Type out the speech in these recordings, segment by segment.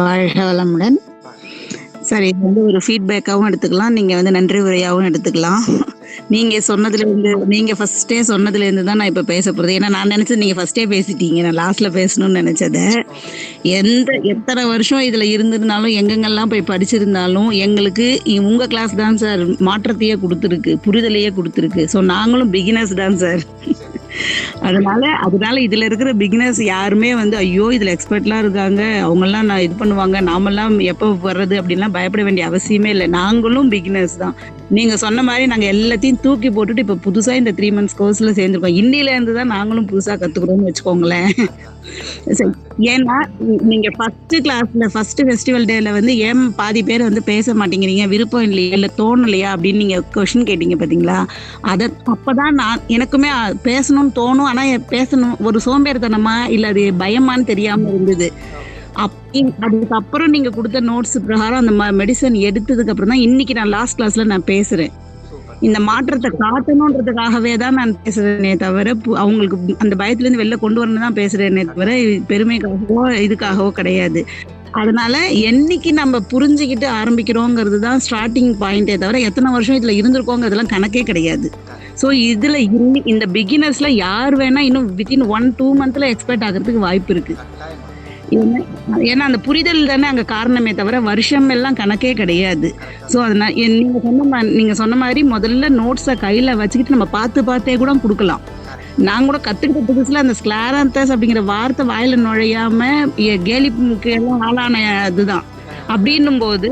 வாழ்க வளமுடன் சார் இது வந்து ஒரு ஃபீட்பேக்காகவும் எடுத்துக்கலாம். நீங்கள் வந்து நன்றி உரையாகவும் எடுத்துக்கலாம். நீங்கள் சொன்னதுலேருந்து நீங்கள் ஃபஸ்ட்டே சொன்னதுலேருந்து தான் நான் இப்போ பேச போகிறது ஏன்னா நான் நினச்சது நீங்கள் ஃபஸ்ட்டே பேசிட்டீங்க. நான் லாஸ்ட்டில் பேசணும்னு நினச்சதை. எந்த எத்தனை வருஷம் இதில் இருந்திருந்தாலும் எங்கெங்கெல்லாம் போய் படிச்சிருந்தாலும் எங்களுக்கு உங்கள் கிளாஸ் தான் சார் மாற்றத்தையே கொடுத்துருக்கு புரிதலையே கொடுத்துருக்கு. ஸோ நாங்களும் பிகினர்ஸ் தான் சார். அதனால அதனால இதுல இருக்கிற பிகினர்ஸ் யாருமே வந்து ஐயோ இதுல எக்ஸ்பர்ட்லாம் இருக்காங்க. அவங்கெல்லாம் நான் இது பண்ணுவாங்க. நாமெல்லாம் எப்போ வர்றது? அப்படின்லாம் பயப்பட வேண்டிய அவசியமே இல்லை. நாங்களும் பிகினர்ஸ் தான். நீங்க சொன்ன மாதிரி நாங்க எல்லாத்தையும் தூக்கி போட்டுட்டு இப்போ புதுசாக இந்த த்ரீ மந்த்ஸ் கோர்ஸ்ல சேர்ந்துருக்கோம். இன்னில இருந்து தான் நாங்களும் புதுசா கத்துக்கிறோம்னு வச்சுக்கோங்களேன். சரி. ஏன்னா நீங்கள் நீங்க ஃபர்ஸ்ட் கிளாஸ்ல ஃபர்ஸ்ட் ஃபெஸ்டிவல் டேல வந்து ஏன் பாதி பேர் வந்து பேச மாட்டேங்கிறீங்க? விருப்பம் இல்லையா? இல்லை தோணலையா? அப்படின்னு நீங்க கொஷின் கேட்டீங்க பார்த்தீங்களா அதை அப்போ தான் நான் எனக்குமே பேசணும்னு தோணும். ஆனா பேசணும் ஒரு சோம்பேறித்தனமா இல்லை அது பயமான்னு தெரியாம இருந்தது. அதுக்கப்புறம் நீங்க கொடுத்த நோட்ஸ் பிரகாரம் அந்த மெடிசன் எடுத்ததுக்கு அப்புறம் தான் இன்னைக்கு நான் லாஸ்ட் கிளாஸ்ல நான் பேசுறேன். இந்த மாற்றத்தை காட்டணுன்றதுக்காகவே தான் நான் பேசுறேனே தவிர பு- அவங்களுக்கு அந்த பயத்துல இருந்து வெளில கொண்டு வரணும் தான் பேசுறேனே தவிர பெருமைக்காகவோ இதுக்காகவோ கிடையாது. அதனால என்னைக்கு நம்ம புரிஞ்சுக்கிட்டு ஆரம்பிக்கிறோங்கிறது தான் ஸ்டார்டிங் பாயிண்டே தவிர எத்தனை வருஷம் இதுல இருந்திருக்கோங்கிறதுலாம் கணக்கே கிடையாது. ஸோ இதுல இந்த பிகினர்ஸ்ல யார் வேணா இன்னும் வித்தின் ஒன் டூ மந்த்ல எக்ஸ்பர்ட் ஆகிறதுக்கு வாய்ப்பு இருக்கு. ஏன்னா அந்த புரிதல் தானே அங்க காரணமே தவிர வருஷம் எல்லாம் கணக்கே கிடையாது. ஸோ அதனால நீங்க சொன்ன மா- நீங்க சொன்ன மாதிரி முதல்ல நோட்ஸை கையில வச்சுக்கிட்டு நம்ம பார்த்து பார்த்தே கூட கொடுக்கலாம். நான் கூட கத்துக்கிட்ட புதுசுல அந்த ஸ்கிளாரந்தஸ் அப்படிங்கிற வார்த்தை வாயில நுழையாம எ- கேலிப்புக்கு எல்லாம் ஆளான இதுதான். அப்படின்னும் போது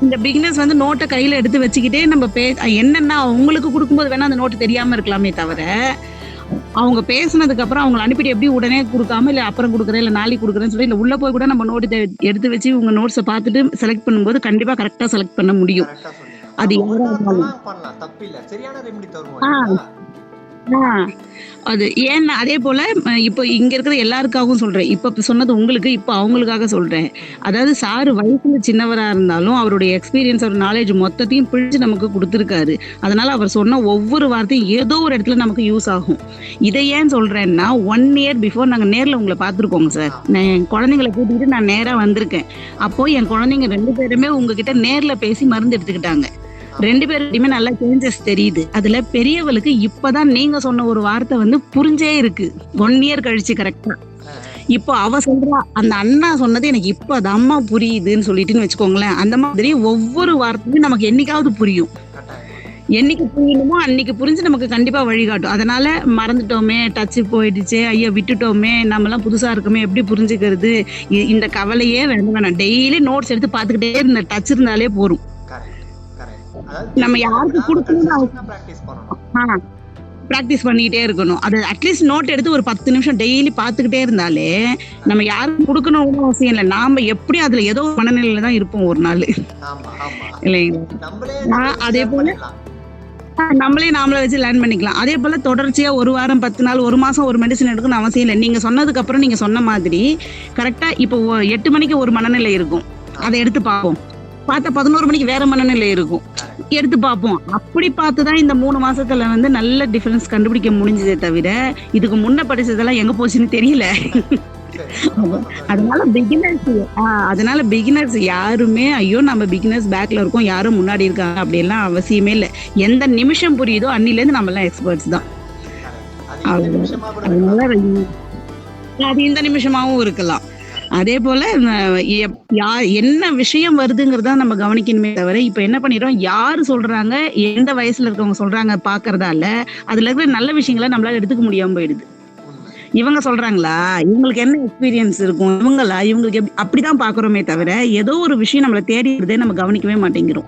இந்த பிகினர்ஸ் வந்து நோட்டை கையில எடுத்து வச்சுக்கிட்டே நம்ம பே என்னன்னா அவங்களுக்கு கொடுக்கும்போது வேணா அந்த நோட்டு தெரியாம இருக்கலாமே தவிர அவங்க பேசுனதுக்கு அப்புறம் அவங்களை அனுப்பிட்டு எப்படி உடனே கொடுக்காம இல்ல அப்புறம் கொடுக்குறேன் இல்ல நாளைக்கு கொடுக்குறேன்னு சொல்லி இல்ல உள்ள போய் கூட நம்ம நோட்டு எடுத்து வச்சு உங்க நோட்ஸை பார்த்துட்டு செலக்ட் பண்ணும்போது கண்டிப்பா கரெக்டா செலக்ட் பண்ண முடியும். அது யாரா இருந்தாலும். அது ஏன்னா அதே போல இப்போ இங்க இருக்கிற எல்லாருக்காகவும் சொல்றேன். இப்ப சொன்னது உங்களுக்கு இப்ப அவங்களுக்காக சொல்றேன். அதாவது சார் வயசுல சின்னவரா இருந்தாலும் அவருடைய எக்ஸ்பீரியன்ஸ் அவர் நாலேஜ் மொத்தத்தையும் பிடிச்சு நமக்கு கொடுத்துருக்காரு. அதனால அவர் சொன்ன ஒவ்வொரு வார்த்தையும் ஏதோ ஒரு இடத்துல நமக்கு யூஸ் ஆகும். இதை ஏன் சொல்றேன்னா ஒன் இயர் பிஃபோர் நாங்க நேர்ல உங்களை பார்த்துருக்கோங்க சார் நான் என் குழந்தைங்களை கூட்டிட்டு நான் நேரா வந்திருக்கேன். அப்போ என் குழந்தைங்க ரெண்டு பேருமே உங்ககிட்ட நேர்ல பேசி மருந்து எடுத்துக்கிட்டாங்க. ரெண்டு பேருக்குமே நல்லா சேஞ்சஸ் தெரியுது. அதுல பெரியவளுக்கு இப்பதான் நீங்க சொன்ன ஒரு வார்த்தை வந்து புரிஞ்சே இருக்கு. ஒன் இயர் கழிச்சு கரெக்டா இப்போ அவ சொல்றா அந்த அண்ணா சொன்னது எனக்கு இப்போ அது அம்மா புரியுதுன்னு சொல்லிட்டுன்னு வச்சுக்கோங்களேன். அந்த மாதிரி ஒவ்வொரு வார்த்தையும் நமக்கு என்னைக்காவது புரியும். என்னைக்கு புரியணுமோ அன்னைக்கு புரிஞ்சு நமக்கு கண்டிப்பா வழிகாட்டும். அதனால மறந்துட்டோமே டச்சு போயிடுச்சு ஐயோ விட்டுட்டோமே நம்மலாம் புதுசா இருக்கோமே எப்படி புரிஞ்சுக்கிறது? இ- இந்த கவலையே வேணும் வேணாம். டெய்லி நோட்ஸ் எடுத்து பார்த்துக்கிட்டே இருந்த டச் இருந்தாலே போதும். நம்ம யாருக்கு கொடுக்கணும்னு பிராக்டிஸ் பண்ணணும். ப்ராக்டிஸ் பண்ணிக்கிட்டே இருக்கணும். அது அட்லீஸ்ட் நோட் எடுத்து ஒரு பத்து நிமிஷம் டெய்லி பார்த்துக்கிட்டே இருந்தாலே நம்ம யாருக்கும் கொடுக்கணும்னு அவசியம் இல்லை. நாம எப்படி அதுல ஏதோ மனநிலையில தான் இருப்போம் ஒரு நாள். இல்லைங்களா? அதே போல-. நம்மளே நாமளை வச்சு லேர்ன் பண்ணிக்கலாம். அதே போல தொடர்ச்சியா ஒரு வாரம் பத்து நாள் ஒரு மாசம் ஒரு மெடிசன் எடுக்கணும் அவசியம் இல்லை. நீங்க சொன்னதுக்கு அப்புறம் நீங்க சொன்ன மாதிரி கரெக்டா இப்போ எட்டு மணிக்கு ஒரு மனநிலை இருக்கும். அதை எடுத்து பார்ப்போம். பார்த்தா பதினோரு மணிக்கு வேற மனநிலை இருக்கும். எடுத்து பார்ப்போம். அப்படி பார்த்து தான் இந்த மூணு மாசத்துல வந்து நல்ல டிஃபரன்ஸ் கண்டுபிடிக்க முடிஞ்சதே தவிர இதுக்கு முன்ன படிச்சதெல்லாம் எங்க போச்சுன்னு தெரியல. அதனால பிகினர்ஸ் அதனால பிகினர்ஸ் யாருமே ஐயோ நம்ம பிகினர்ஸ் பேக்ல இருக்கோம் யாரும் முன்னாடி இருக்காங்க அப்படியெல்லாம் அவசியமே இல்லை. எந்த நிமிஷம் புரியுதோ அன்னிலேருந்து நம்ம எல்லாம் எக்ஸ்பர்ட்ஸ் தான் அதனால அது இந்த நிமிஷமாவும் இருக்கலாம். அதே போல எப்- யா- என்ன விஷயம் வருதுங்கிறத நம்ம கவனிக்கணுமே தவிர இப்ப என்ன பண்ணிடுறோம்? யாரு சொல்றாங்க? எந்த வயசுல இருக்கவங்க சொல்றாங்க பாக்குறதால அதுல இருக்கிற நல்ல விஷயங்களை நம்மளால எடுத்துக்க முடியாம போயிடுது. இவங்க சொல்றாங்களா? இவங்களுக்கு என்ன எக்ஸ்பீரியன்ஸ் இருக்கும்? இவங்களா? இவங்களுக்கு எப்படி அப்படிதான் பாக்குறோமே தவிர ஏதோ ஒரு விஷயம் நம்மளை தேடி நம்ம கவனிக்கவே மாட்டேங்கிறோம்.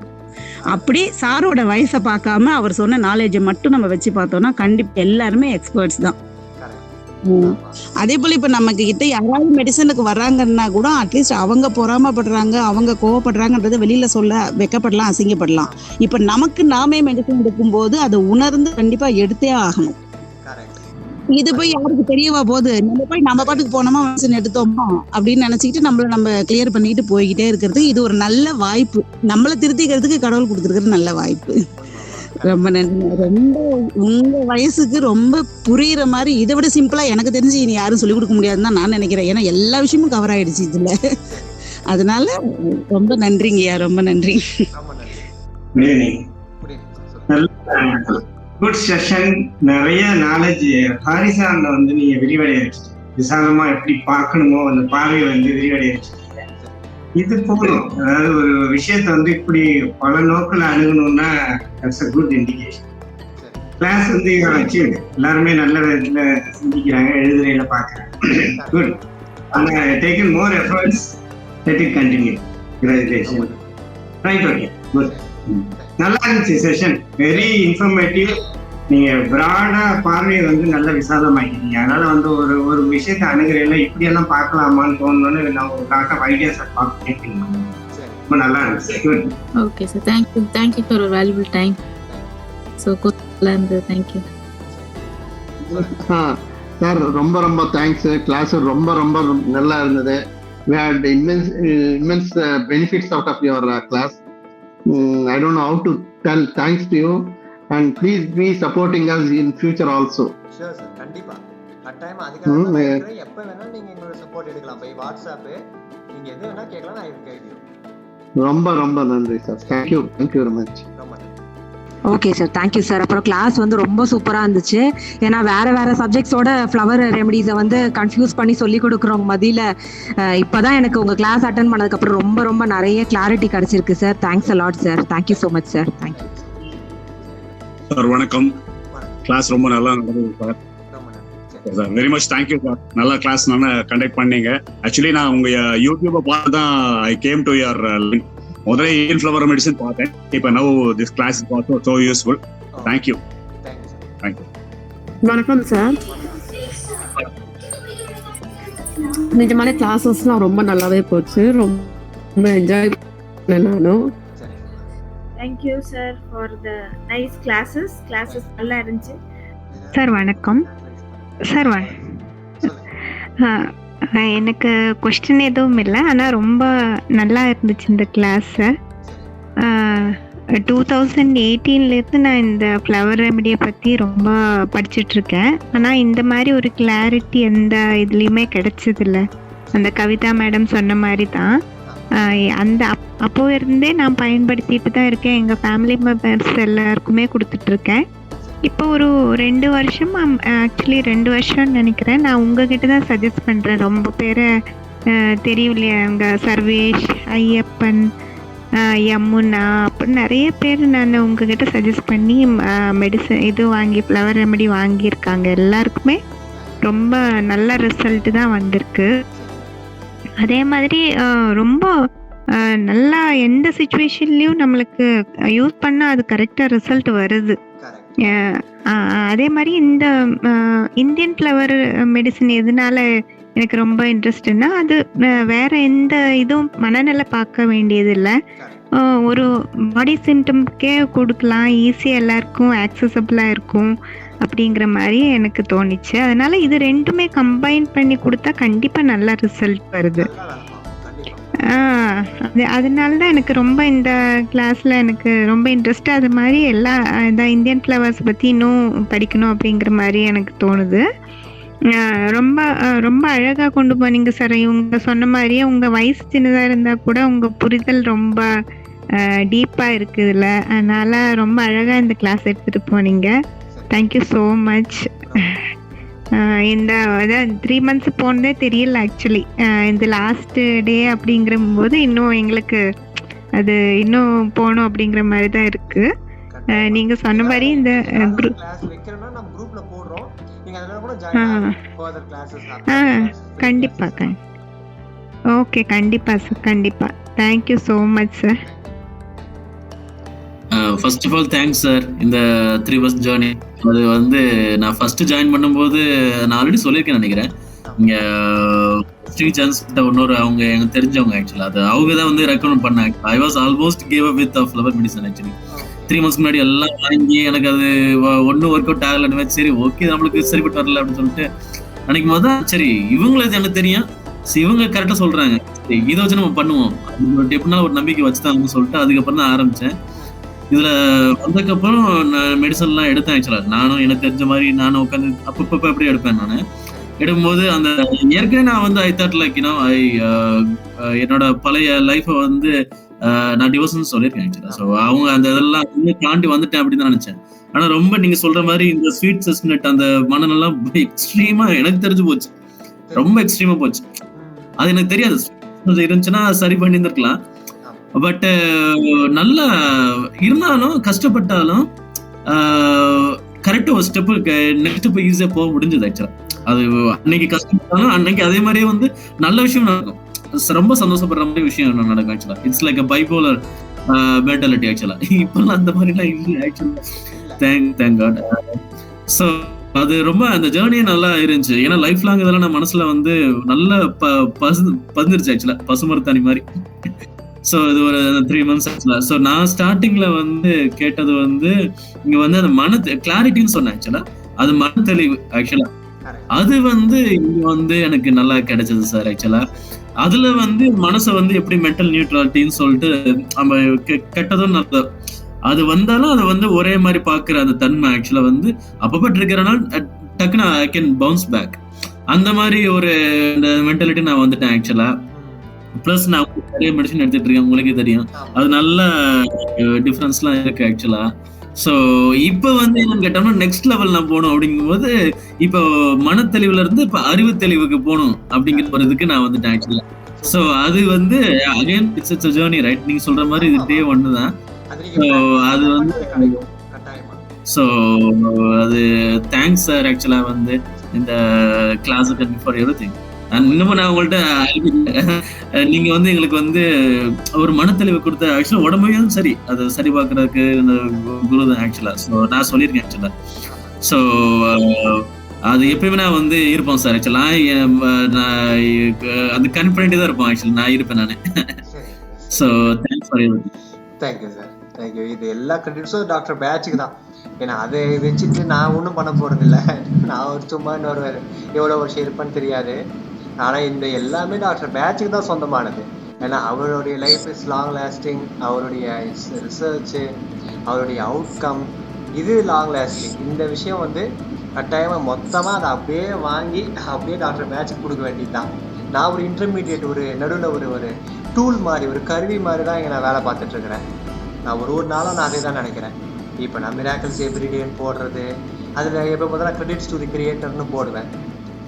அப்படி சாரோட வயசை பார்க்காம அவர் சொன்ன நாலேஜை மட்டும் நம்ம வச்சு பார்த்தோம்னா கண்டிப்பா எல்லாருமே எக்ஸ்பர்ட்ஸ் தான். அதே போல இப்ப நமக்கு கிட்ட யாராவது மெடிசனுக்கு வர்றாங்கன்னா கூட அட்லீஸ்ட் அவங்க பொறாமப்படுறாங்க அவங்க கோவப்படுறாங்கன்றத வெளியில சொல்ல வெக்கப்படலாம் அசிங்கப்படலாம். இப்ப நமக்கு நாமே மெடிசன் எடுக்கும்போது அதை உணர்ந்து கண்டிப்பா எடுத்தே ஆகணும். இது போய் யாருக்கு தெரியவா போகுது? நம்ம போய் நம்ம பாட்டுக்கு போனோமா மெடிசன் எடுத்தோமா? அப்படின்னு நினைச்சுக்கிட்டு நம்மள நம்ம கிளியர் பண்ணிட்டு போய்கிட்டே இருக்கிறது இது ஒரு நல்ல வாய்ப்பு. நம்மளை திருத்திக்கிறதுக்கு கடவுள் கொடுத்துருக்கிறது நல்ல வாய்ப்பு. ரொம்ப நன்றி. ரொம்ப உங்க வயசுக்கு ரொம்ப புரியுற மாதிரி இதை விட சிம்பிளா எனக்கு தெரிஞ்சு இனி யாரும் சொல்லிக் கொடுக்க முடியாதுன்னு தான் நான் நினைக்கிறேன். ஏன்னா எல்லா விஷயமும் கவர் ஆயிடுச்சு இதுல. அதனால ரொம்ப நன்றிங்கய்யா ரொம்ப நன்றி. ரொம்ப நன்றி. குட் செஷன் நிறைய நாலேஜ் ஹாரிசான்ல வந்து நீங்க விரிவடைய வச்சிட்டீங்க விசாலமா எப்படி பார்க்கணுமோ அந்த பார்வையை வந்து விரிவடைய வச்சிட்டீங்க இது போதும். அதாவது ஒரு விஷயத்தை வந்து இப்படி பல நோக்கில் அணுகணும்னா that's a good indication class வந்து வச்சு எல்லாருமே நல்ல விதத்துல சிந்திக்கிறாங்க எழுதுறையில பாக்குறாங்க குட் அங்க taken more efforts let it continue congratulation right okay good நல்லா இருந்துச்சு செஷன் வெரி இன்ஃபர்மேட்டிவ் நீங்க பிராடா பார்வையை வந்து நல்ல விசாலமாக்கிட்டீங்க. அதனால வந்து ஒரு ஒரு விஷயத்தை அணுகிறேன் இப்படி எல்லாம் பார்க்கலாமான்னு தோணுன்னு நான் ஒரு லாட் ஆஃப் ஐடியாஸ் சரி ரொம்ப நல்லா இருந்துச்சு. Okay sir thank you thank you for ஒரு வேல்யூபிள் டைம் ஸோ நல்லா இருந்தது தேங்க்யூ சார் ரொம்ப ரொம்ப தேங்க்ஸ் கிளாஸ் ரொம்ப ரொம்ப நல்லா இருந்தது. We had immense immense uh, benefits out of your uh, class. Mm, i don't know how to tell thanks to you. And please be supporting us in future also. Sure sir கண்டிப்பா. கட்டாயமா அதுக்காக தான் இருக்கிறேன். எப்ப வேணாலும் நீங்க எங்களோட support எடுக்கலாம். பை வாட்ஸ்அப் நீங்க எது வேணா கேட்கலாம். நான் இதுக்கு கைட் ரொம்ப ரொம்ப நன்றி sir thank you thank you very much ரொம்ப நன்றி. Okay sir thank you sir அப்புறம் கிளாஸ் வந்து ரொம்ப சூப்பராக இருந்துச்சு. ஏன்னா வேற வேற சப்ஜெக்ட்ஸோட ஃப்ளவர் ரெமடிஸை வந்து கன்ஃபியூஸ் பண்ணி சொல்லி கொடுக்குறவங்க மதியில். இப்போதான் எனக்கு உங்கள் கிளாஸ் அட்டன் பண்ணதுக்கப்புறம் ரொம்ப ரொம்ப நிறைய கிளாரிட்டி கிடைச்சிருக்கு sir thanks a lot sir thank you so much sir thank you sir வணக்கம். கிளாஸ் ரொம்ப நல்லா நடந்தது சார். சரி very much thank you sir நல்லா கிளாஸ் நல்லா கண்டக்ட் பண்ணீங்க. ஆக்சுவலி நான் உங்க யூடியூப்பை பார்த்து தான் ஐ கேம் டு யுவர் முதல்ல ஏன் ஃப்ளவர் மெடிசன் பார்த்தேன். இப்போ now this class also so useful thank you thank you வணக்கம் சார் நிஜமான கிளாஸஸ்லாம் ரொம்ப நல்லாவே போச்சு. ரொம்ப என்ஜாய் பண்ணேன் நானும். Thank you sir for the nice classes classes நல்லா இருந்துச்சு. சார் வணக்கம். சார் எனக்கு கொஸ்டின் எதுவும் இல்லை. ஆனால் ரொம்ப நல்லா இருந்துச்சு இந்த கிளாஸு சரி டூ தௌசண்ட் எயிட்டீன்லேருந்து நான் இந்த ஃப்ளவர் ரெமடியை பற்றி ரொம்ப படிச்சுட்ருக்கேன். ஆனால் இந்த மாதிரி ஒரு கிளாரிட்டி எந்த இதுலேயுமே கிடைச்சதில்ல. அந்த கவிதா மேடம் சொன்ன மாதிரி தான். அந்த அப்போது அப்போ இருந்தே நான் பயன்படுத்திட்டு தான் இருக்கேன். எங்கள் ஃபேமிலி மெம்பர்ஸ் எல்லாருக்குமே கொடுத்துட்ருக்கேன். இப்போ ஒரு ரெண்டு வருஷம் ஆக்சுவலி ரெண்டு வருஷம்னு நினைக்கிறேன். நான் உங்ககிட்ட தான் சஜஸ்ட் பண்ணுறேன் ரொம்ப பேரை அஹ், தெரியும் இல்லையா அங்கே சர்வேஷ் ஐயப்பன் யமுனா அப்படின்னு நிறைய பேர் நான் உங்ககிட்ட சஜஸ்ட் பண்ணி மெடிசன் இது வாங்கி ஃப்ளவர் ரெமெடி வாங்கியிருக்காங்க. எல்லாருக்குமே ரொம்ப நல்ல ரிசல்ட்டு தான் வந்திருக்கு. அதே மாதிரி ரொம்ப நல்லா எந்த சுச்சுவேஷன்லேயும் நம்மளுக்கு யூஸ் பண்ணால் அது கரெக்டாக ரிசல்ட் வருது. கரெக்ட் அதே மாதிரி இந்த இந்தியன் ஃப்ளவர் மெடிசன் எதனால எனக்கு ரொம்ப இன்ட்ரெஸ்ட்னா அது வேற எந்த இதுவும் மனநிலை பார்க்க வேண்டியது இல்லை கரெக்ட் ஒரு பாடி சிம்டம்க்கே கொடுக்கலாம். ஈஸியாக எல்லாருக்கும் ஆக்சசபிளாக இருக்கும் அப்படிங்கிற மாதிரி எனக்கு தோணுச்சு. அதனால இது ரெண்டுமே கம்பைன் பண்ணி கொடுத்தா கண்டிப்பாக நல்ல ரிசல்ட் வருது. அதனால தான் எனக்கு ரொம்ப இந்த கிளாஸில் எனக்கு ரொம்ப இன்ட்ரெஸ்ட் அது மாதிரி எல்லா இந்த இந்தியன் ஃப்ளவர்ஸ் பற்றி இன்னும் படிக்கணும் அப்படிங்கிற மாதிரி எனக்கு தோணுது. ரொம்ப ரொம்ப அழகாக கொண்டு போனீங்க சார் இவங்க சொன்ன மாதிரியே உங்கள் வயசு சின்னதாக இருந்தால் கூட உங்கள் புரிதல் ரொம்ப டீப்பாக இருக்குதுல்ல. அதனால் ரொம்ப அழகாக இந்த கிளாஸ் எடுத்துகிட்டு போனீங்க. தேங்க்யூ ஸோ மச் இந்த அதான் த்ரீ மந்த்ஸ் போனதே தெரியல ஆக்சுவலி இந்த லாஸ்ட் டே அப்படிங்கிற போது இன்னும் எங்களுக்கு அது இன்னும் போகணும் அப்படிங்கிற மாதிரி தான் இருக்கு. நீங்க சொன்ன மாதிரி இந்த குரூப் கண்டிப்பா கண் ஓகே கண்டிப்பா சார் கண்டிப்பா. Thank you so much sir first of all thanks sir இந்த த்ரீ பஸ் ஜேர்னி அது வந்து நான் ஃபர்ஸ்ட் ஜாயின் பண்ணும்போது நான் ஆல்ரெடி சொல்லியிருக்கேன் நினைக்கிறேன். இங்கே ஸ்ரீ சான்ஸ் இன்னொரு அவங்க எனக்கு தெரிஞ்சவங்க ஆக்சுவலாக அது அவங்க தான் வந்து ரெக்கமெண்ட் பண்ணாங்க. I was almost gave up with flower medicine actually three months முன்னாடி எல்லாம் வாங்கி எனக்கு அது ஒன்றும் ஒர்க் அவுட் ஆகலன்னு சரி ஓகே நம்மளுக்கு சரிப்பட்டு வரல அப்படின்னு சொல்லிட்டு நினைக்கும் போது தான் சரி இவங்களுக்கு எனக்கு தெரியும். சரி, இவங்க கரெக்டாக சொல்றாங்க. சரி, இதை வச்சு நம்ம பண்ணுவோம். அது எப்படின்னா ஒரு நம்பிக்கை வச்சுதான் சொல்லிட்டு அதுக்கப்புறம் தான் ஆரம்பிச்சேன். இதுல வந்ததுக்கப்புறம் நான் மெடிசன்லாம் எடுத்தேன் ஆக்சுவலா நானும் எனக்கு தெரிஞ்ச மாதிரி நானும் உட்காந்து அப்பப்போ எப்படி எடுப்பேன் நான். எடுக்கும்போது அந்த ஏற்கனவே நான் வந்து I thought like you know I என்னோட பழைய லைஃப்பை வந்து ஆஹ், நான் டிவோர்ஸ்னு சொல்லியிருக்கேன் ஆக்சுவலா ஸோ அவங்க அந்த இதெல்லாம் வந்து தாண்டி வந்துட்டேன் அப்படின்னு தான் நினைச்சேன். ஆனா ரொம்ப நீங்க சொல்ற மாதிரி இந்த ஸ்வீட் செஸ்னட் அந்த மனநெல்லாம் எக்ஸ்ட்ரீமா எனக்கு தெரிஞ்சு போச்சு. ரொம்ப எக்ஸ்ட்ரீமா போச்சு. அது எனக்கு தெரியாது. இருந்துச்சுன்னா சரி பண்ணியிருந்திருக்கலாம். பட் uh, நல்லா இருந்தாலும் கஷ்டப்பட்டாலும் uh, கரெக்டாக ஒரு ஸ்டெப்பு நெக்ஸ்ட் போய் ஈஸியா போக முடிஞ்சது ஆக்சுவலா அது அன்னைக்கு கஷ்டப்பட்டாலும் அன்னைக்கு அதே மாதிரியே வந்து நல்ல விஷயம் நடக்கும். ரொம்ப சந்தோஷப்படுற மாதிரி விஷயம் நடக்கும் ஆக்சுவலா இட்ஸ் லைக் பைபோலர் மென்டாலிட்டி ஆக்சுவலா இப்பெல்லாம் அந்த மாதிரிலாம் இல்லை ஆக்சுவலா தேங்க் தேங்க் காட் ஸோ அது ரொம்ப அந்த ஜேர்னியே நல்லா இருந்துச்சு. ஏன்னா லைஃப் லாங் இதெல்லாம் நான் மனசுல வந்து நல்ல ப பசு பதிஞ்சிருச்சு ஆக்சுவலா பசுமரத்தாணி மாதிரி. ஸோ இது ஒரு த்ரீ மந்த்ஸ் ஆக்சுவலா ஸோ நான் ஸ்டார்டிங்ல வந்து கேட்டது வந்து இங்க வந்து அந்த மன கிளாரிட்டின்னு சொன்னேன் ஆக்சுவலா. அது மன தெளிவு ஆக்சுவலா. அது வந்து இங்க வந்து எனக்கு நல்லா கிடைச்சது சார் ஆக்சுவலா. அதுல வந்து மனசை வந்து எப்படி மென்டல் நியூட்ரலிட்டின்னு சொல்லிட்டு நம்ம கெட்டதும் நல்லது. அது வந்தாலும் அதை வந்து ஒரே மாதிரி பாக்குற அந்த தன்மை ஆக்சுவலா வந்து அப்பப்ப இருக்கிறனால டக்குன்னு ஐ கேன் பவுன்ஸ் பேக் அந்த மாதிரி ஒரு இந்த மென்டாலிட்டி நான் வந்துட்டேன் ஆக்சுவலா. ப்ளஸ் நான் நிறைய மெடிசன் எடுத்துட்டு இருக்கேன் உங்களுக்கே தெரியும். அது நல்ல டிஃப்ரென்ஸ்லாம் இருக்கு ஆக்சுவலா ஸோ இப்போ வந்து என்னன்னு கேட்டோம்னா நெக்ஸ்ட் லெவல் நான் போகணும் அப்படிங்கும்போது இப்போ மனத்தெளிவுல இருந்து இப்போ அறிவு தெளிவுக்கு போகணும் அப்படிங்கிற ஒரு இதுக்கு நான் வந்துட்டேன் ஆக்சுவலா ஸோ அது வந்து again it's it's journey right நீங்க சொல்ற மாதிரி இது டே ஒன்று தான். ஸோ அது வந்து ஸோ அது தேங்க்ஸ் சார் ஆக்சுவலா வந்து இந்த கிளாஸுக்கு ஃபார் எவ்ரி திங் இன்னமும் நான் உங்கள்கிட்ட நீங்க வந்து எங்களுக்கு வந்து ஒரு மனத்தெளிவு கொடுத்த ஆக்சுவலா உடம்பையும் சரி அதை சரி பார்க்கறதுக்கு இந்த குரு தான் ஆக்சுவலா ஸோ நான் சொல்லியிருக்கேன் ஆக்சுவலா ஸோ அது எப்பயுமே நான் வந்து இருப்போம் சார் ஆக்சுவலா நான் அது கன் பண்ணிட்டு தான் இருப்போம் ஆக்சுவலி நான் இருப்பேன் நான். So thanks for you thank you sir thank you இது எல்லா கிரெடிட்ஸும் டாக்டர் பேட்சுக்கு தான். ஏன்னா அதை வச்சுட்டு நான் ஒன்றும் பண்ண போறதில்ல. நான் ஒரு சும்மா இன்னொரு எவ்வளோ வருஷம் இருப்பேன்னு தெரியாது. ஆனால் இந்த எல்லாமே டாக்டர் பேட்சுக்கு தான் சொந்தமானது. ஏன்னா அவருடைய லைஃப் இஸ் லாங் லாஸ்டிங் அவருடைய ரிசர்ச்சு அவருடைய அவுட்கம் இது லாங் லாஸ்டிங் இந்த விஷயம் வந்து கட்டாயமாக மொத்தமாக அதை அப்படியே வாங்கி அப்படியே டாக்டர் பேட்சுக்கு கொடுக்க வேண்டியது தான் நான் ஒரு இன்டர்மீடியட் ஒரு நடுவில் ஒரு ஒரு டூல் மாதிரி ஒரு கருவி மாதிரி தான் இங்கே நான் வேலை பார்த்துட்ருக்குறேன் நான் ஒரு ஒரு நாளும் நான் அதே தான் நினைக்கிறேன். இப்போ நான் மிராக்கல்ஸ் எவ்ரிடேன்னு போடுறது அதில் எப்போ பார்த்தா கிரெடிட்ஸ் டு தி கிரியேட்டர்னு போடுவேன்.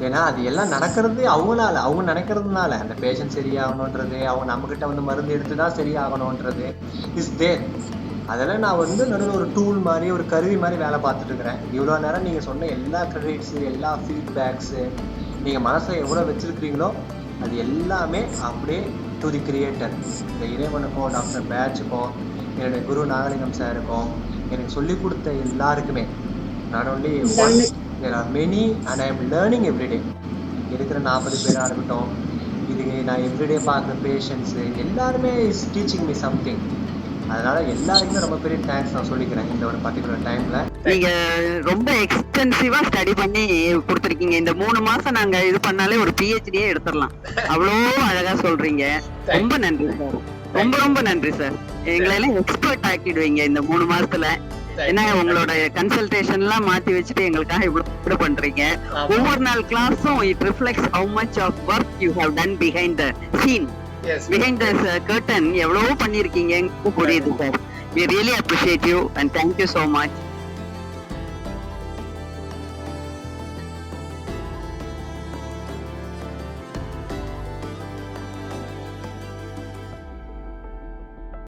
ஏன்னா அது எல்லாம் நடக்கிறது அவங்களால. அவங்க நினைக்கிறதுனால அந்த பேஷண்ட் சரியாகணுன்றது அவங்க நம்மக்கிட்ட வந்து மருந்து எடுத்து தான் சரியாகணுன்றது இஸ் தேர் அதெல்லாம் நான் வந்து நடுவில் ஒரு டூல் மாதிரி ஒரு கருவி மாதிரி வேலை பார்த்துட்டு இருக்கிறேன். இவ்வளோ நேரம் நீங்கள் சொன்ன எல்லா கிரெடிட்ஸு எல்லா ஃபீட்பேக்ஸு நீங்கள் மனசில் எவ்வளோ வச்சுருக்கிறீங்களோ அது எல்லாமே அப்படியே டு தி கிரியேட்டர் இந்த இறைவனுக்கும் டாக்டர் பேட்சுக்கும் என்னுடைய குரு நாகலிங்கம் சாருக்கும் எனக்கு சொல்லிக் கொடுத்த எல்லாருக்குமே நான் only there are many and I am learning everyday இருக்கிற நாற்பது பேராக இருக்கட்டும் இதுக்கு நான் எவ்ரிடே பார்க்குற பேஷண்ட்ஸு எல்லாருமே இஸ் டீச்சிங் மீ சம்திங் அதனால எல்லாருக்குமே ரொம்ப பெரிய தேங்க்ஸ் நான் சொல்லிக்கிறேன் இந்த ஒரு பர்டிகுலர் டைம்ல நீங்க ரொம்ப எக்ஸ்டென்சிவா ஸ்டடி பண்ணி கொடுத்துருக்கீங்க. இந்த மூணு மாசம் நாங்க இது பண்ணாலே ஒரு பிஹெச்டியே எடுத்துடலாம். அவ்வளோ அழகா சொல்றீங்க. ரொம்ப நன்றி. சார் ரொம்ப ரொம்ப நன்றி சார் எங்களை எல்லாம் எக்ஸ்பர்ட் ஆக்கிடுவீங்க இந்த மூணு மாசத்துல. ஏன்னா உங்களோட கன்சல்டேஷன்லாம் மாத்தி வச்சுட்டு எங்களுக்காக இவ்வளவு பண்றீங்க? ஒவ்வொரு நாள் கிளாஸும் it reflects how much of work you have done behind the scene behind the curtain எவ்வளவோ பண்ணிருக்கீங்க புரியுது sir we really appreciate you and thank you so much